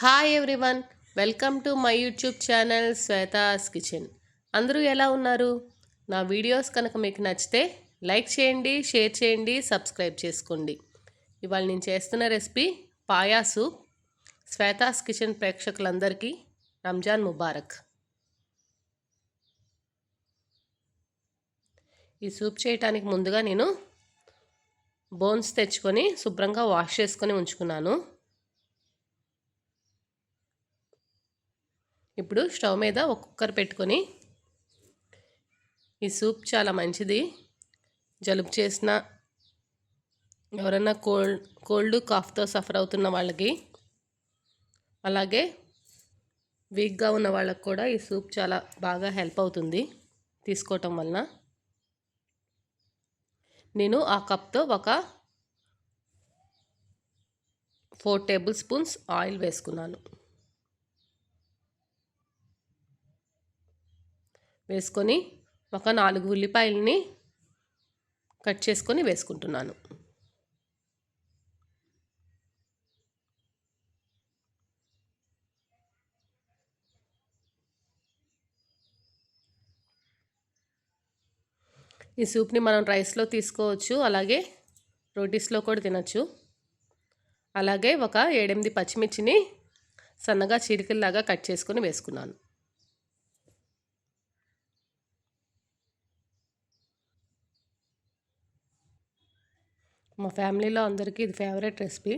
Hi everyone welcome to my YouTube channel Shweta's kitchen అందరూ ఎలా ఉన్నారు? నా వీడియోస్ కనుక మీకు నచ్చితే లైక్ చేయండి షేర్ చేయండి సబ్స్క్రైబ్ చేసుకోండి. ఇవాళ నేను చేస్తున్న రెసిపీ పాయాసు. శ్వేతాస్ కిచెన్ ప్రేక్షకులందరికీ రంజాన్ ముబారక్. ఈ సూప్ చేయటానికి ముందుగా నేను బోన్స్ తెచ్చుకొని శుభ్రంగా వాష్ చేసుకొని ఉంచుకున్నాను. ఇప్పుడు స్టవ్ మీద ఒక కుక్కర్ పెట్టుకొని ఈ సూప్ చాలా మంచిది. జలుబు చేసిన ఎవరైనా కోల్డ్ కోల్డ్ కాఫ్తో సఫర్ అవుతున్న వాళ్ళకి అలాగే వీక్గా ఉన్న వాళ్ళకి కూడా ఈ సూప్ చాలా బాగా హెల్ప్ అవుతుంది తీసుకోవటం వలన. నేను ఆ కప్తో ఒక ఫోర్ టేబుల్ స్పూన్స్ ఆయిల్ వేసుకున్నాను. వేసుకొని ఒక నాలుగు ఉల్లిపాయలని కట్ చేసుకొని వేసుకుంటున్నాను. ఈ సూప్ని మనం రైస్లో తీసుకోవచ్చు అలాగే రోటీస్లో కూడా తినచ్చు. అలాగే ఒక ఏడెనిమిది పచ్చిమిర్చిని సన్నగా చిరికల్లాగా కట్ చేసుకొని వేసుకున్నాను. మా ఫ్యామిలీలో అందరికీ ఇది ఫేవరెట్ రెసిపీ.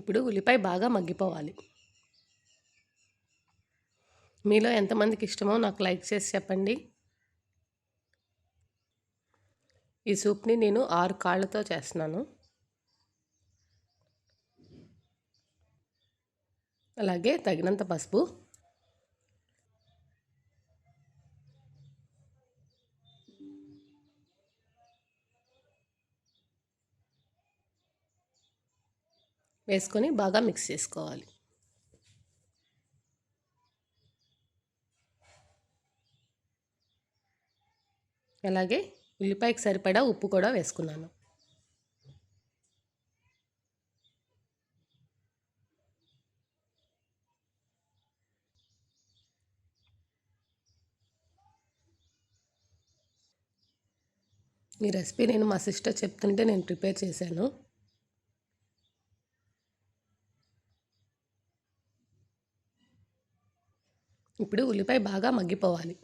ఇప్పుడు ఉల్లిపాయ బాగా మగ్గిపోవాలి. మీలో ఎంతమందికి ఇష్టమో నాకు లైక్ చేసి చెప్పండి. ఈ సూప్ని నేను ఆరు కాళ్ళతో చేస్తున్నాను. అలాగే తగినంత పసుపు. వేసుకొని బాగా మిక్స్ చేసుకోవాలి. అలాగే ఉల్లిపాయకి సరిపడా ఉప్పు కూడా వేసుకున్నాను. ఈ రెసిపీ నేను మా సిస్టర్ చెప్తుంటే నేను ప్రిపేర్ చేశాను. ఇప్పుడు ఉల్లిపాయ బాగా మగ్గిపోవాలి.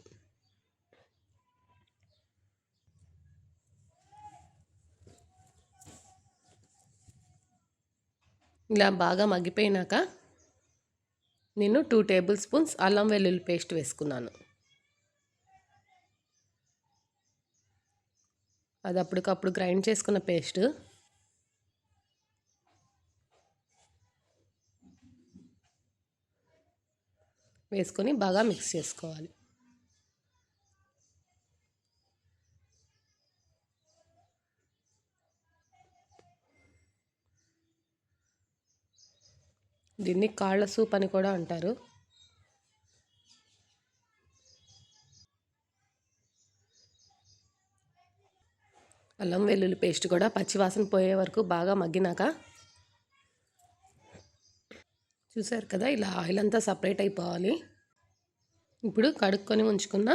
ఇలా బాగా మగ్గిపోయినాక నేను టూ టేబుల్ స్పూన్స్ అల్లం వెల్లుల్లి పేస్ట్ వేసుకున్నాను. అది అప్పటికప్పుడు గ్రైండ్ చేసుకున్న పేస్ట్ వేసుకొని బాగా మిక్స్ చేసుకోవాలి. దీన్ని కాళ్ళ సూప్ అని కూడా అంటారు. అల్లం వెల్లుల్లి పేస్ట్ కూడా పచ్చివాసన పోయే వరకు బాగా మగ్గినాక చూసారు కదా ఇలా ఆయిల్ అంతా సపరేట్ అయిపోవాలి. ఇప్పుడు కడుక్కొని ఉంచుకున్న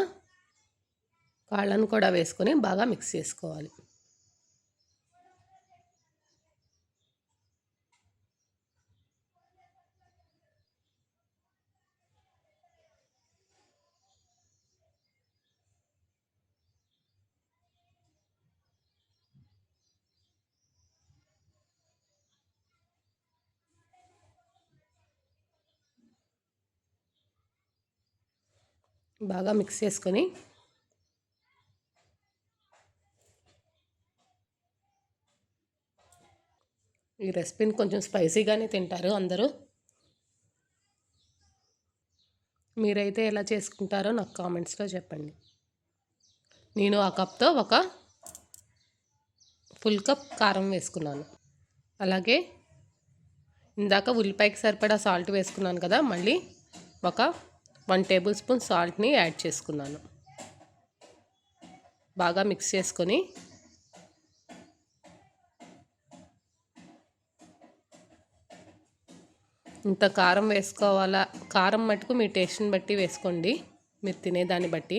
కాళ్ళను కూడా వేసుకొని బాగా మిక్స్ చేసుకోవాలి. బాగా మిక్స్ చేసుకొని ఈ రెసిపీని కొంచెం స్పైసీగానే తింటారు అందరూ. మీరైతే ఎలా చేసుకుంటారో నాకు కామెంట్స్లో చెప్పండి. నేను ఆ కప్తో ఒక ఫుల్ కప్ కారం వేసుకున్నాను. అలాగే ఇందాక ఉల్లిపాయకి సరిపడా సాల్ట్ వేసుకున్నాను కదా మళ్ళీ ఒక వన్ టేబుల్ స్పూన్ సాల్ట్ని యాడ్ చేసుకున్నాను. బాగా మిక్స్ చేసుకొని ఇంత కారం వేసుకోవాలా? కారం మటుకు మీ టేస్ట్ని బట్టి వేసుకోండి. మీరు తినేదాన్ని బట్టి.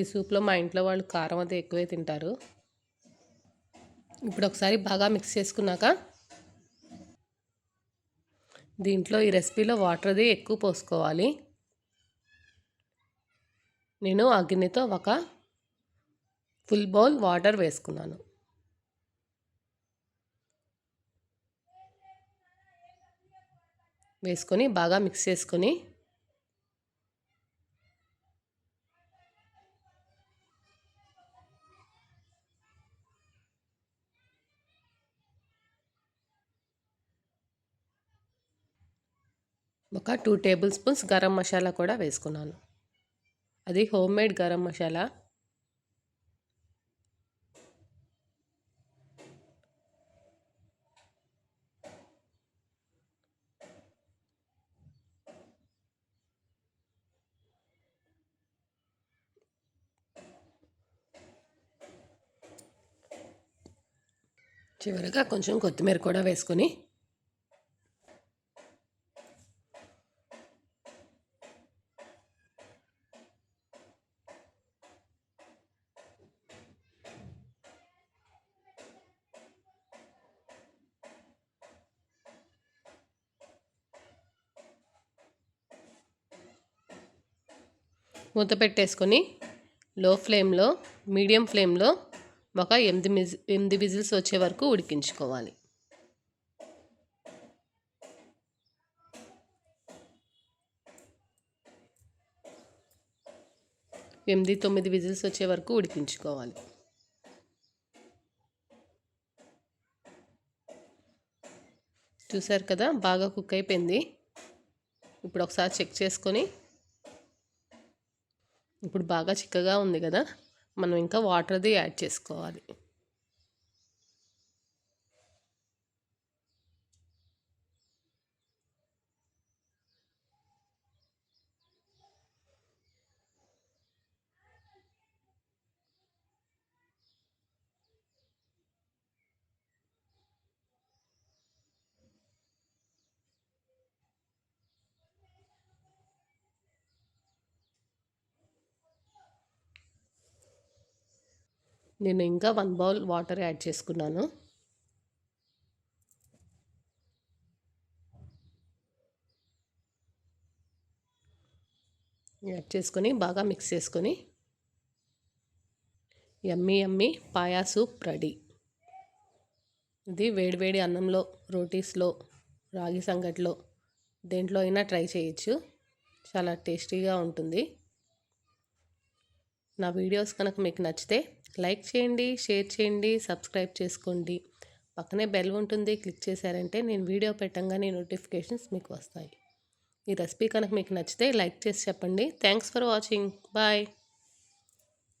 ఈ సూప్లో మా ఇంట్లో వాళ్ళు కారం అది ఎక్కువే తింటారు. ఇప్పుడు ఒకసారి బాగా మిక్స్ చేసుకున్నాక దీంట్లో ఈ రెసిపీలో వాటర్ది ఎక్కువ పోసుకోవాలి. నేను ఆ గిన్నెతో ఒక ఫుల్ బౌల్ వాటర్ వేసుకున్నాను. వేసుకొని బాగా మిక్స్ చేసుకొని ఒక two table spoons garam masala కూడా వేసుకున్నాను. అది హోమ్ మేడ్ గరం మసాలా చివరిగా కొంచెం కొత్తిమీర కూడా వేసుకొని మూత పెట్టేసుకొని లో ఫ్లేమ్లో మీడియం ఫ్లేమ్లో ఒక ఎనిమిది మిజ్ ఎనిమిది విజిల్స్ వచ్చే వరకు ఉడికించుకోవాలి. ఎనిమిది తొమ్మిది విజిల్స్ వచ్చే వరకు ఉడికించుకోవాలి. చూసారు కదా బాగా కుక్ అయిపోయింది. ఇప్పుడు ఒకసారి చెక్ చేసుకొని ఇప్పుడు బాగా చిక్కగా ఉంది కదా మనం ఇంకా వాటర్ది యాడ్ చేసుకోవాలి. నేను ఇంకా వన్ బౌల్ వాటర్ యాడ్ చేసుకున్నాను. యాడ్ చేసుకొని బాగా మిక్స్ చేసుకొని ఎమ్మి ఎమ్మి పాయా సూప్ రెడీ ఇది వేడివేడి అన్నంలో రోటీస్లో రాగి సంగట్లో దేంట్లో అయినా ట్రై చేయొచ్చు. చాలా టేస్టీగా ఉంటుంది. నా వీడియోస్ కనుక మీకు నచ్చితే లైక్ చేయండి షేర్ చేయండి సబ్స్క్రైబ్ చేసుకోండి. పక్కనే బెల్ ఉంటుంది క్లిక్ చేశారంటే నేను వీడియో పెట్టంగానే నోటిఫికేషన్స్ మీకు వస్తాయి. ఈ రెసిపీ కనుక మీకు నచ్చితే లైక్ చేసి చెప్పండి. Thanks for watching. బాయ్.